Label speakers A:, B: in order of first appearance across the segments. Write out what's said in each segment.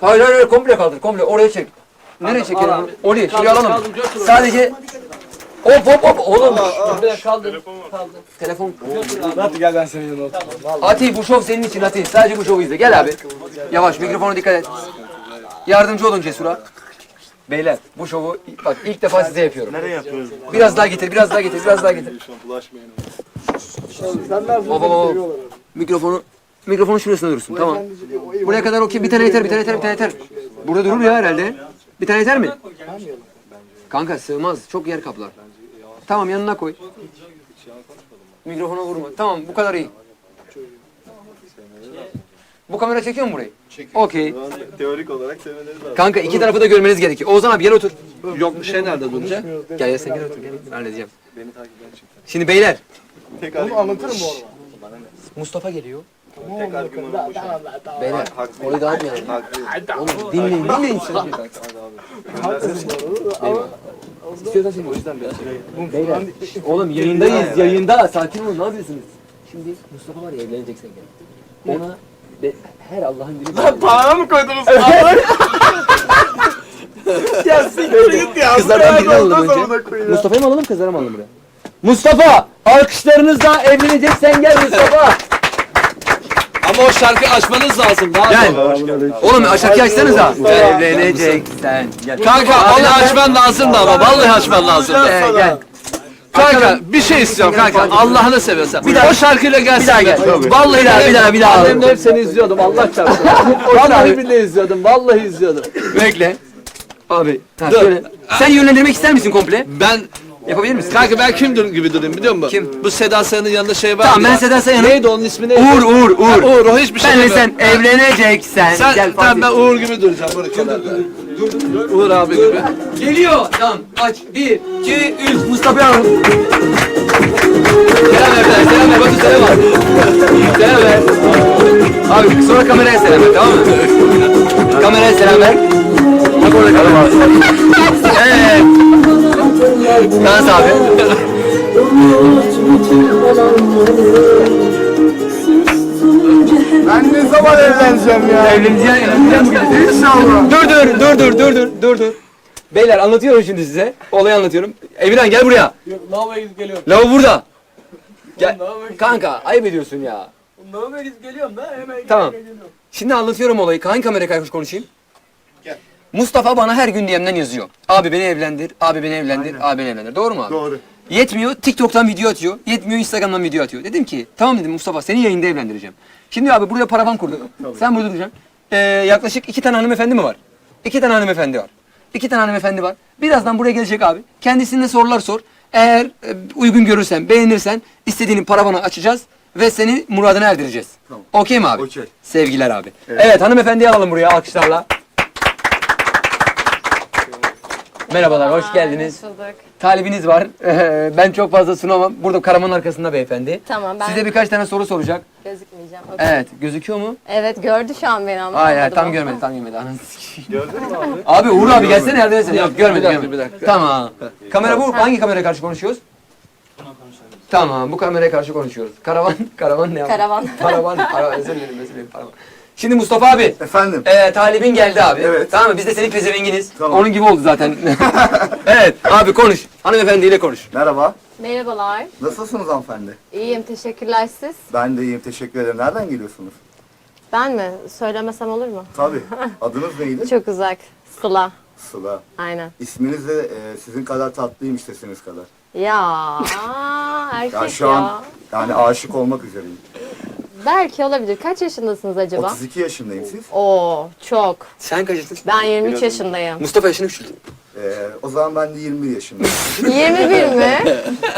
A: Hayır hayır hayır komple kaldır komple oraya çek. Nereye çekelim bunu? Oraya şuraya alalım.
B: götür oraya.
A: Sadece Hop hop hop oğlum.
B: Bir dakika kaldır. Kaldır.
A: Telefon.
C: Hadi gel ben senin yanına oturayım.
A: Ati bu şov senin için Ati. Sadece bu şovu izle. Gel abi. Yavaş mikrofona dikkat et. Yardımcı olun Cesur'a. Beyler bu şovu bak ilk defa size yapıyorum.
D: Nereye yapıyoruz?
A: Biraz daha getir, biraz daha getir, biraz daha getir.
D: Bulaşmayın.
A: Baba, baba. Mikrofonu mikrofonu şurasına dursun. Tamam. Buraya kadar okey. Bir tane yeter, bir tane yeter, bir tane yeter. Burada durur ya herhalde. Bir tane yeter mi? Kanka sığmaz. Çok yer kaplar. Tamam yanına koy. Mikrofona vurma. Tamam bu kadar iyi. Bu kamera çekiyor mu burayı? Okey.
D: Şu an teorik olarak sevmeleri lazım.
A: Kanka iki tarafı da görmeniz gerekiyor. Oğuzhan abi gel otur.
B: Yok bir şey nerede duracak?
A: Gel gel sen gel otur. Gel. Ben halledeceğim. Şimdi beyler.
C: Bunu anlatırım bu arada.
A: Mustafa geliyor.
D: Tek argüman bu.
A: Beyler. Orayı dağıtmayalım.
D: Haklı.
A: Oğlum dinleyin dinleyin. İstiyorsan seni o yüzden biraz. Beyler. Oğlum yayındayız yayında. Sakin olun ne yapıyorsunuz? Şimdi Mustafa var ya evleneceksen gel. Ona de, her Allah'ın günü.
C: Para mı koydunuz? ya siktir git ya.
A: Kızlardan birini alalım önce. Mustafa'yı mı alalım kızları mı alalım buraya? Mustafa! Alkışlarınızla evleneceksen gel Mustafa!
B: Ama o şarkıyı açmanız lazım. Daha
A: Gel.
B: sonra.
A: Oğlum şarkıyı açsanıza. Evleneceksen gel.
B: Kanka onu açman lazım da ama vallahi açman lazım.
A: Ee, gel.
B: Kanka bir şey istiyorum kanka. Allah'ını seviyorsan.
A: Bir daha-
B: o şarkıyla gelsin.
A: Bir daha gel.
B: Vallahi
A: Bir daha, bir daha, bir daha.
B: Annemle hep seni izliyordum Allah çarpsın. vallahi billahi izliyordum. Vallahi izliyordum.
A: Bekle. Abi. Ha,
B: Dur.
A: şöyle. Sen yönlendirmek ister misin komple?
B: Ben
A: Yapabilir misin?
B: Kanka ben kim dur- gibi durayım biliyor musun?
A: Kim?
B: Bu Seda Sayan'ın yanında şey var
A: Tamam,
B: ya.
A: ben Seda Sayan'ım.
B: Neydi onun ismi neydi?
A: Uğur, Uğur,
B: Ha,
A: Uğur.
B: Uğur o hiçbir şey
A: Senle
B: demiyor.
A: sen evleneceksen
B: Sen,
A: gel
B: tamam ben
A: Fatih.
B: Uğur gibi duracağım böyle kenarda. Uğur abi gibi.
A: Geliyor. Tamam aç. Bir, iki, üç. Mustafa Yavrum. Selam ver, selam, selam ver. Batu selam ver. Selam ver. Abi sonra kameraya selam ver tamam mı? Kameraya selam ver. Bak orada kamera. Evet. Dans abi.
C: Ben ne zaman evleneceğim ya?
A: Evleneceğim, evleneceğim.
C: İnşallah.
A: Dur dur dur dur dur dur dur dur. Beyler anlatıyorum şimdi size. Olayı anlatıyorum. Emirhan gel buraya.
C: Lavaboya gidip geliyorum.
A: Lavabo burada. Gel. Kanka ayıp ediyorsun ya.
C: Lavaboya gidip geliyorum da hemen
A: Tamam.
C: geliyorum.
A: Şimdi anlatıyorum olayı. Hangi kameraya kaymış konuşayım? Mustafa bana her gün DM'den yazıyor. Abi beni evlendir, abi beni evlendir, abi beni evlendir. Doğru mu abi?
D: Doğru.
A: Yetmiyor, TikTok'tan video atıyor. Yetmiyor, Instagram'dan video atıyor. Dedim ki, tamam dedim Mustafa seni yayında evlendireceğim. Şimdi abi buraya paravan kurduk. Sen burada duracaksın. Ee, yaklaşık iki tane hanımefendi mi var? İki tane hanımefendi var. İki tane hanımefendi var. Birazdan buraya gelecek abi. Kendisine sorular sor. Eğer e, uygun görürsen, beğenirsen istediğinin paravanı açacağız ve seni muradına erdireceğiz. Okey mi abi?
D: Okey.
A: Sevgiler abi. Evet. hanımefendiyi alalım buraya alkışlarla. Merhabalar, hoş geldiniz.
E: Hoş bulduk.
A: Talibiniz var. Ee, ben çok fazla sunamam. Burada karamanın arkasında beyefendi.
E: Tamam ben
A: Size birkaç tane soru soracak.
E: gözükmeyeceğim. Okey.
A: Evet, gözüküyor mu?
E: Evet gördü şu an beni ama.
A: Hayır, tam görmedi, tam görmedi. Ananı sikeyim.
D: Gördün mü abi?
A: Abi Uğur abi gelsene yardım etsene. Yok görmedi,
B: bir dakika,
A: görmedi.
B: bir dakika.
A: Tamam. Kamera bu. Hangi kameraya karşı konuşuyoruz? Tamam, bu kameraya karşı konuşuyoruz. Karavan, karavan ne yaptı?
E: Karavan.
A: Karavan, ara, özür dilerim, özür dilerim. Karavan. Şimdi Mustafa abi,
D: Efendim.
A: Ee, talibin geldi abi.
D: Evet.
A: Tamam mı? Biz de senin pezevenginiz.
D: Tamam.
A: Onun gibi oldu zaten. evet abi konuş. Hanımefendiyle konuş.
D: Merhaba.
E: Merhabalar.
D: Nasılsınız hanımefendi?
E: İyiyim teşekkürler siz.
D: Ben de iyiyim. Teşekkür ederim. Nereden geliyorsunuz?
E: Ben mi? Söylemesem olur mu?
D: Tabii. Adınız neydi?
E: Çok uzak. Sıla.
D: Sıla.
E: Aynen.
D: İsminiz de e, sizin kadar tatlıymış sesiniz kadar.
E: Ya aa, erkek
D: Ya
E: ya.
D: şu an yani aşık olmak üzereyim.
E: Belki olabilir. Kaç yaşındasınız acaba?
D: 32 yaşındayım siz.
E: Oo çok.
A: Sen kaç yaşındasın?
E: Ben 23 yaşındayım.
A: Mustafa yaşını küçültün.
D: E, o zaman ben de 21 yaşındayım.
E: 21 mi?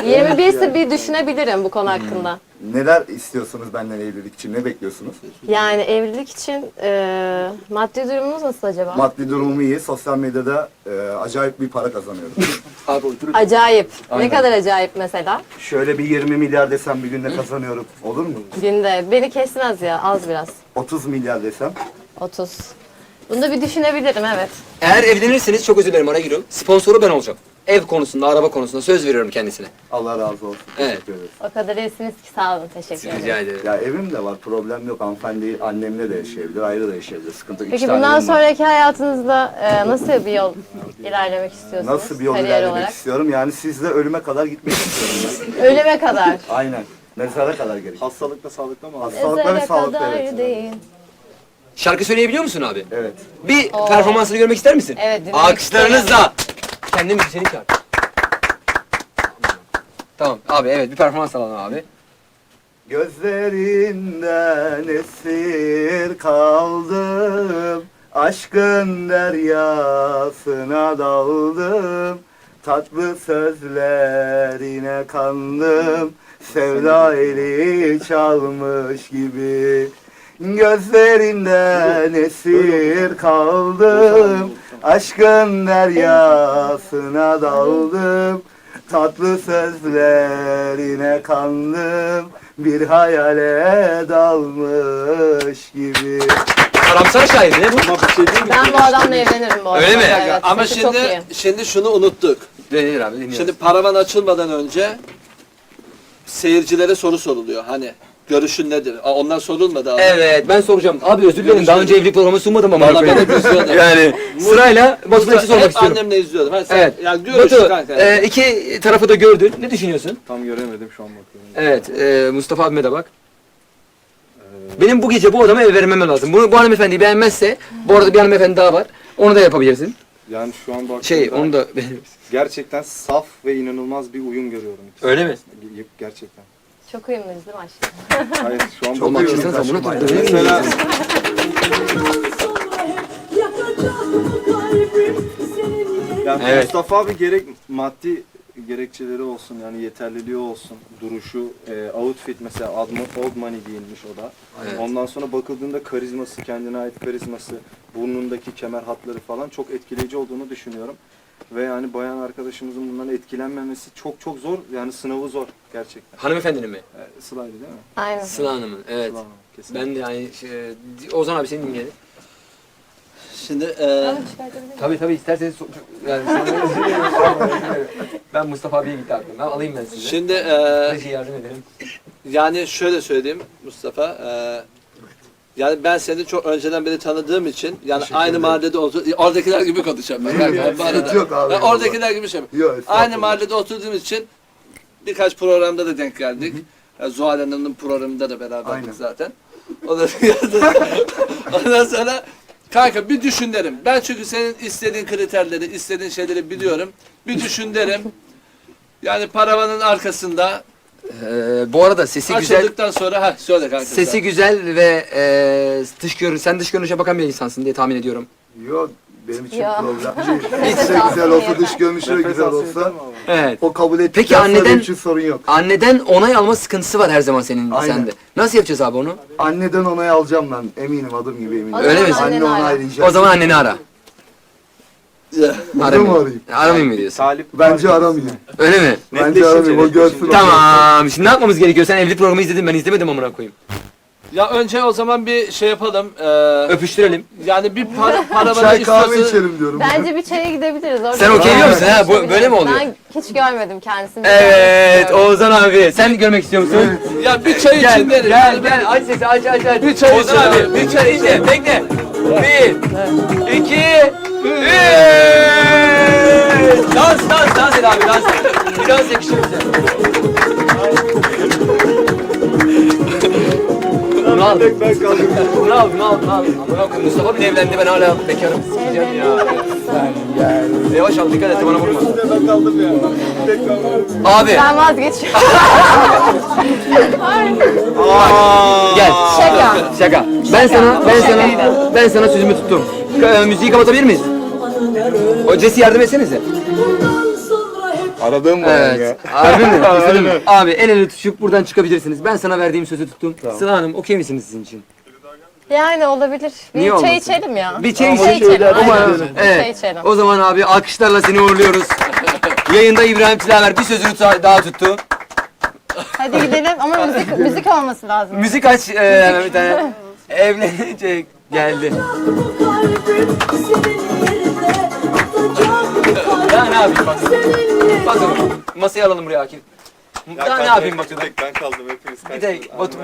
E: 21 ise bir düşünebilirim bu konu hakkında.
D: Neler istiyorsunuz benden evlilik için? Ne bekliyorsunuz?
E: Yani evlilik için e, maddi durumunuz nasıl acaba?
D: Maddi durumum iyi. Sosyal medyada e, acayip bir para kazanıyorum.
A: Abi otur.
E: Acayip.
A: Aynen.
E: Ne kadar acayip mesela?
D: Şöyle bir 20 milyar desem bir günde kazanıyorum. Olur mu?
E: Günde. Beni kesmez ya az biraz.
D: 30 milyar desem.
E: 30. Bunu da bir düşünebilirim evet.
A: Eğer evlenirseniz çok özür dilerim araya giriyorum. Sponsoru ben olacağım. Ev konusunda, araba konusunda söz veriyorum kendisine.
D: Allah razı olsun.
A: Evet.
D: Teşekkür ederiz.
E: O kadar iyisiniz ki sağ olun. Teşekkür ederim.
A: Rica ederim.
D: Ya evim de var, problem yok. Hanımefendi annemle de yaşayabilir, ayrı da yaşayabilir. Sıkıntı
E: Peki bundan sonraki hayatınızda e, nasıl bir yol ilerlemek istiyorsunuz?
D: Nasıl bir yol
E: kariyer
D: ilerlemek
E: olarak?
D: istiyorum? Yani sizle ölüme kadar gitmek istiyorum ben.
E: Ölüme kadar.
D: Aynen. Mezara kadar gerek.
C: Hastalıkla sağlıkla mı?
D: Hastalıkla ve
E: Mezara
D: sağlıkla
E: kadar
D: evet.
E: değil.
A: Şarkı söyleyebiliyor musun abi?
D: Evet.
A: Bir performansını görmek ister misin?
E: Evet, dinlemek
A: Alkışlarınızla. Kendi müziğini çağır. Tamam abi evet bir performans alalım abi.
D: Gözlerinden esir kaldım Aşkın deryasına daldım Tatlı sözlerine kandım Sevda eli çalmış gibi Gözlerinden esir kaldım Aşkın deryasına daldım Tatlı sözlerine kandım Bir hayale dalmış gibi
A: Karamsar şair ne bu?
B: Ama bir şey değil mi?
E: Ben bu adamla evlenirim bu arada.
A: Öyle mi?
E: Evet,
B: Ama
E: sesi çok iyi.
B: şimdi şimdi şunu unuttuk.
A: Denir abi dinliyoruz.
B: Şimdi paravan açılmadan önce seyircilere soru soruluyor. Hani görüşün nedir? Aa, Onlar sorulmadı abi.
A: Evet ben soracağım. Abi özür dilerim daha önce evlilik programı sunmadım ama.
B: Valla ben hep izliyordum.
A: yani sırayla Batu'dan şey sormak
B: Hep
A: istiyorum.
B: annemle izliyordum. Hadi sen,
A: Evet.
B: Ya görüş
A: Batu
B: kanka.
A: e, iki tarafı da gördün. Ne düşünüyorsun?
C: Tam göremedim şu an bakıyorum.
A: Evet e, Mustafa abime de bak. Benim bu gece bu adama ev vermem lazım. Bunu bu hanımefendiyi beğenmezse bu arada bir hanımefendi daha var. Onu da yapabilirsin.
C: Yani şu an baktığımda
A: Şey onu da
C: gerçekten saf ve inanılmaz bir uyum görüyorum.
A: Öyle mi?
C: Gerçekten.
E: Çok uyumluyuz değil mi aşkım?
C: Hayır şu an
A: Çok
C: bakıyorum.
A: haklısınız buna tabii
C: Mesela yani
A: Evet.
C: Mustafa abi gerek maddi gerekçeleri olsun yani yeterliliği olsun, duruşu, e, outfit mesela Old- Old Money giyinmiş o da.
A: Evet.
C: Ondan sonra bakıldığında karizması, kendine ait karizması, burnundaki kemer hatları falan çok etkileyici olduğunu düşünüyorum. Ve yani bayan arkadaşımızın bundan etkilenmemesi çok çok zor. Yani sınavı zor gerçekten.
A: Hanımefendinin mi?
C: E, Sıla'ydı değil mi?
E: Aynen.
A: Sıla Hanım'ın. Evet.
C: Sıla Hanım, kesinlikle.
A: Ben de yani şey, Ozan abi seni dinleyelim.
B: Şimdi e,
A: Tabii tabii isterseniz so- yani ben Mustafa abiye gitti aklım. Ben alayım ben sizi.
B: şimdi e,
A: yardım edelim.
B: yani şöyle söyleyeyim Mustafa. e, yani ben seni çok önceden beri tanıdığım için yani
D: Teşekkür
B: aynı
D: ederim.
B: mahallede otur oradakiler gibi konuşacağım ben. kanka, bu arada.
D: Sıkıntı yok abi.
B: Ben oradakiler gibi şey.
D: Yok, estağfurullah.
B: Aynı mahallede oturduğumuz için birkaç programda da denk geldik. Yani Zuhal Hanım'ın programında da beraberdik
D: Aynen.
B: zaten. Ondan, ondan sonra kanka bir düşün derim. Ben çünkü senin istediğin kriterleri, istediğin şeyleri biliyorum. Bir düşün derim. Yani paravanın arkasında
A: Ee, bu arada sesi güzel.
B: açıldıktan sonra ha söyle kanka. sen.
A: Sesi güzel ve e, dış görünüş, sen dış görünüşe bakan bir insansın diye tahmin ediyorum.
D: Yok benim için
E: Ya.
D: problem değil. İçse güzel olsa, dış görünüşü de güzel olsa?
A: Evet.
D: o kabul
A: Peki
D: ettikten sonra
A: anneden-
D: için sorun yok.
A: Anneden onay alma sıkıntısı var her zaman senin
D: Aynen.
A: sende. Nasıl yapacağız abi onu?
D: Anneden onay alacağım ben. Eminim adım gibi eminim.
A: Öyle mi?
E: anneni
D: Anne
E: ara.
D: onaylayacak.
A: O zaman anneni ara.
B: Ya.
D: Burada mı arayayım?
A: Aramayayım mı diyorsun?
C: Talip
D: Bence aramayayım.
A: Öyle mi?
D: Bence
C: Netleşince,
D: aramayayım. O görsün.
A: Tamam. Şimdi ne yapmamız gerekiyor? Sen evlilik programı izledin ben izlemedim amına koyayım.
B: Ya önce o zaman bir şey yapalım. Ee,
A: Öpüştürelim.
B: yani bir para, paravanı
D: Çay kahve
B: istiyorsun.
D: içelim diyorum.
E: Bence bir çaya gidebiliriz. Orada
A: Sen okey diyor musun ha? Bu- böyle mi oluyor?
E: Ben hiç görmedim kendisini.
A: Evet Oğuzhan abi. Sen görmek istiyor musun?
B: Ya bir çay
A: Gel
B: için derim.
A: gel
B: Yani ben-
A: gel aç sesi aç aç aç.
B: Bir çay
A: Oğuzhan
B: içelim
A: abi
B: abi.
A: bir çay içe bekle. Bir, iki, üç. Dans dans dans et abi dans. Bir dans yakışır bize. Bunu al.
C: Tek ben kaldım.
A: Bunu al bunu al bunu al. Amına koyayım, Mustafa bile evlendi ben hala bekarım. Sikeceğim ya. Yavaş al dikkat et bana vurma.
C: Ben kaldım ya. Tek kaldım.
A: Abi
E: Ben vazgeçiyorum.
A: gel.
E: Şaka.
A: Şaka. Ben sana, ben sana, ben sana sözümü tuttum. Ka- müziği kapatabilir miyiz? Jesse yardım etsenize.
D: Aradığım mı
A: Evet.
D: ya?
A: Harbi mi? İstedim mi? Abi el ele tutuşup buradan çıkabilirsiniz. Ben sana verdiğim sözü tuttum. Sıla Hanım okey misiniz sizin için?
E: Yani olabilir. Bir
A: Niye
E: çay
A: olmasın?
E: içelim ya.
A: Bir çay
E: Çay
A: içelim.
E: içelim.
A: Umarım.
E: aynen. Bir çay
A: Evet.
E: içelim.
A: O zaman abi alkışlarla seni uğurluyoruz. Yayında İbrahim Tilaver bir sözünü ta- daha tuttu.
E: Hadi gidelim ama müzik müzik olması lazım.
A: Müzik aç e, hemen bir tane. Evlenecek geldi. Ya ne yapayım Batu? Batu masayı alalım buraya Akif. Daha ne yapayım Batu'da?
C: Tek ben kaldım hepiniz
A: Bir de Batu,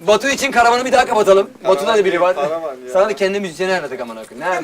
A: Batu için karavanı bir daha kapatalım. Batu'da da biri var.
C: karavan ya.
A: Sana da kendi müzisyeni ayarladık amına koyayım. Ne